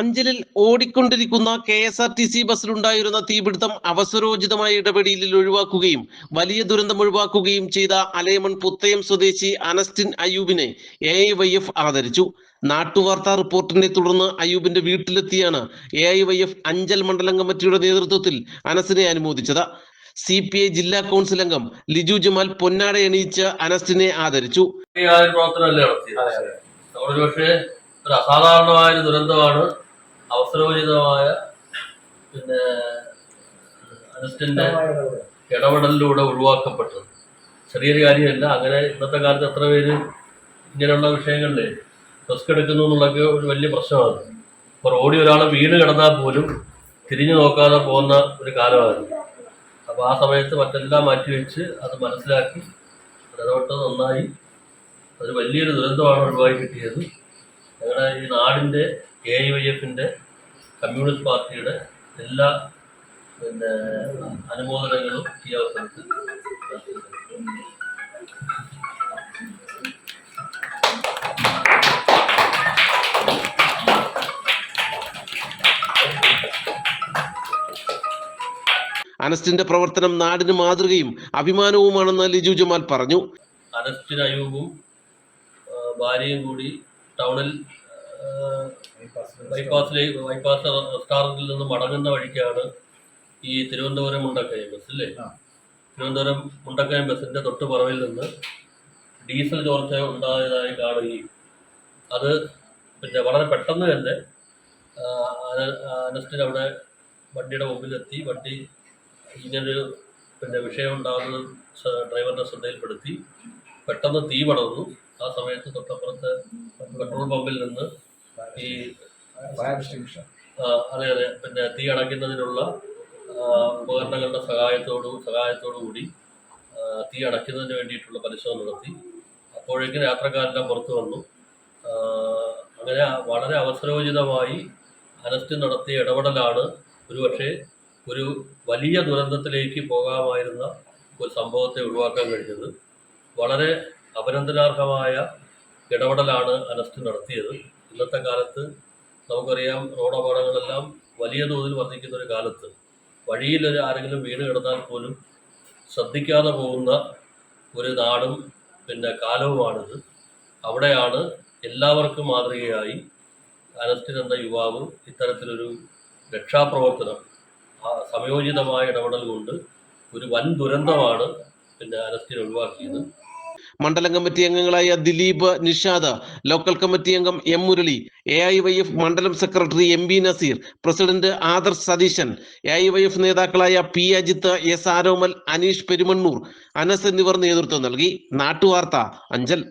അഞ്ചലിൽ ഓടിക്കൊണ്ടിരിക്കുന്ന K S R T C ബസ്സിലുണ്ടായിരുന്ന തീപിടുത്തം അവസരോചിതമായ ഇടപെടലിൽ ഒഴിവാക്കുകയും വലിയ ദുരന്തം ഒഴിവാക്കുകയും ചെയ്ത അലേമൺ പുത്തയം സ്വദേശി അനസ്റ്റിൻ അയൂബിനെ എ ഐ വൈ എഫ് ആദരിച്ചു. നാട്ടുവാർത്താ റിപ്പോർട്ടിനെ തുടർന്ന് അയ്യൂബിന്റെ വീട്ടിലെത്തിയാണ് A I Y F Anchal മണ്ഡലം കമ്മിറ്റിയുടെ നേതൃത്വത്തിൽ അനസിനെ അനുമോദിച്ചത്. സി പി ഐ ജില്ലാ കൗൺസിൽ അംഗം ലിജു ജമാൽ പൊന്നാട എണീച്ച് അനസ്റ്റിനെ ആദരിച്ചു. ഒരു പ്രവർത്തനമല്ലേ പക്ഷേ ഒരു അസാധാരണമായ ഒരു ദുരന്തമാണ് അവസരോചിതമായ പിന്നെ അനുഷ്ഠിന്റെ ഇടപെടലിലൂടെ ഒഴിവാക്കപ്പെട്ടത്. ചെറിയൊരു കാര്യമല്ല അങ്ങനെ ഇന്നത്തെ കാലത്ത് എത്ര പേര് ഇങ്ങനെയുള്ള വിഷയങ്ങളിൽ റിസ്ക് എടുക്കുന്നു എന്നുള്ളൊക്കെ ഒരു വലിയ പ്രശ്നമാണ്. ഇപ്പോൾ റോഡിൽ ഒരാൾ വീണ് കിടന്നാൽ പോലും തിരിഞ്ഞു നോക്കാതെ പോകുന്ന ഒരു കാലമായിരുന്നു അപ്പോൾ ആ സമയത്ത് മറ്റെല്ലാം മാറ്റിവെച്ച് അത് മനസ്സിലാക്കി ഇടപെട്ട് നന്നായി ഒരു വലിയൊരു ദുരന്തമാണ് ഒഴിവായി കിട്ടിയത്. ഞങ്ങളുടെ ഈ നാടിന്റെ എ ഐ വൈ എഫിന്റെ കമ്മ്യൂണിസ്റ്റ് പാർട്ടിയുടെ എല്ലാ പിന്നെ അനുമോദനങ്ങളും ഈ അവസരത്തിൽ അനസ്റ്റിന്റെ പ്രവർത്തനം നാടിന് മാതൃകയും അഭിമാനവുമാണെന്ന് ലിജു ജമാൽ പറഞ്ഞു. അനസ്റ്റിൻ അയൂബും ഭാര്യയും കൂടി ടൗണിൽ ബൈപ്പാസിലേക്ക് ബൈപ്പാസ് റെസ്റ്റോറന്റിൽ നിന്ന് മടങ്ങുന്ന വഴിക്കാണ് ഈ തിരുവനന്തപുരം മുണ്ടക്കയം ബസ് അല്ലേ? തിരുവനന്തപുരം മുണ്ടക്കയം ബസ്സിന്റെ തൊട്ട് പുറവിൽ നിന്ന് ഡീസൽ ചോർച്ച ഉണ്ടായതായി കാണുകയും അത് പിന്നെ വളരെ പെട്ടെന്ന് തന്നെ ആ, അന- അനസ്റ്റിൻ അവിടെ വണ്ടിയുടെ മുമ്പിലെത്തി വണ്ടി ഇങ്ങനൊരു പിന്നെ വിഷയം ഉണ്ടാകുന്നത് ഡ്രൈവറിന്റെ ശ്രദ്ധയിൽപ്പെടുത്തി പെട്ടെന്ന് തീ പടർന്നു. ആ സമയത്ത് തൊട്ടപ്പുറത്ത് പെട്രോൾ പമ്പിൽ നിന്ന് ഈ അതെ അതെ. പിന്നെ തീ അടയ്ക്കുന്നതിനുള്ള ഉപകരണങ്ങളുടെ സഹായത്തോടു സഹായത്തോടു കൂടി തീ അടയ്ക്കുന്നതിന് വേണ്ടിയിട്ടുള്ള പരിശോധന നടത്തി. അപ്പോഴേക്കും യാത്രക്കാരെല്ലാം പുറത്തു വന്നു. അങ്ങനെ വളരെ അവസരോചിതമായി അനസ്റ്റ് നടത്തിയ ഇടപെടലാണ് ഒരുപക്ഷെ ഒരു വലിയ ദുരന്തത്തിലേക്ക് പോകാമായിരുന്ന ഒരു സംഭവത്തെ ഒഴിവാക്കാൻ കഴിഞ്ഞത്. വളരെ അഭിനന്ദനാർഹമായ ഇടപെടലാണ് അനസ്റ്റ് നടത്തിയത്. ഇന്നത്തെ കാലത്ത് നമുക്കറിയാം റോഡ് അപകടങ്ങളെല്ലാം വലിയ തോതിൽ വർദ്ധിക്കുന്ന ഒരു കാലത്ത് വഴിയിൽ ഒരു ആരെങ്കിലും വീട് കിടന്നാൽ പോലും ശ്രദ്ധിക്കാതെ പോകുന്ന ഒരു നാടും പിന്നെ കാലവുമാണിത്. അവിടെയാണ് എല്ലാവർക്കും മാതൃകയായി അനസ്റ്റിൻ എന്ന യുവാവ് ഇത്തരത്തിലൊരു രക്ഷാപ്രവർത്തനം സമയോചിതമായ ഇടപെടൽ കൊണ്ട് ഒരു വൻ ദുരന്തമാണ് പിന്നെ അനസ്റ്റിൻ ഒഴിവാക്കിയത്. മണ്ഡലം കമ്മിറ്റി അംഗങ്ങളായ ദിലീപ് നിഷാദ് ലോക്കൽ കമ്മിറ്റി അംഗം M Murali A I Y F മണ്ഡലം secretary M B Nazeer president Adarsh Satheesan A I Y F നേതാക്കളായ പി അജിത്ത് എസ് ആരോമൽ അനീഷ് പെരുമണ്ണൂർ അനസ് എന്നിവർ നേതൃത്വം നൽകി. നാട്ടുവാർത്ത അഞ്ചൽ.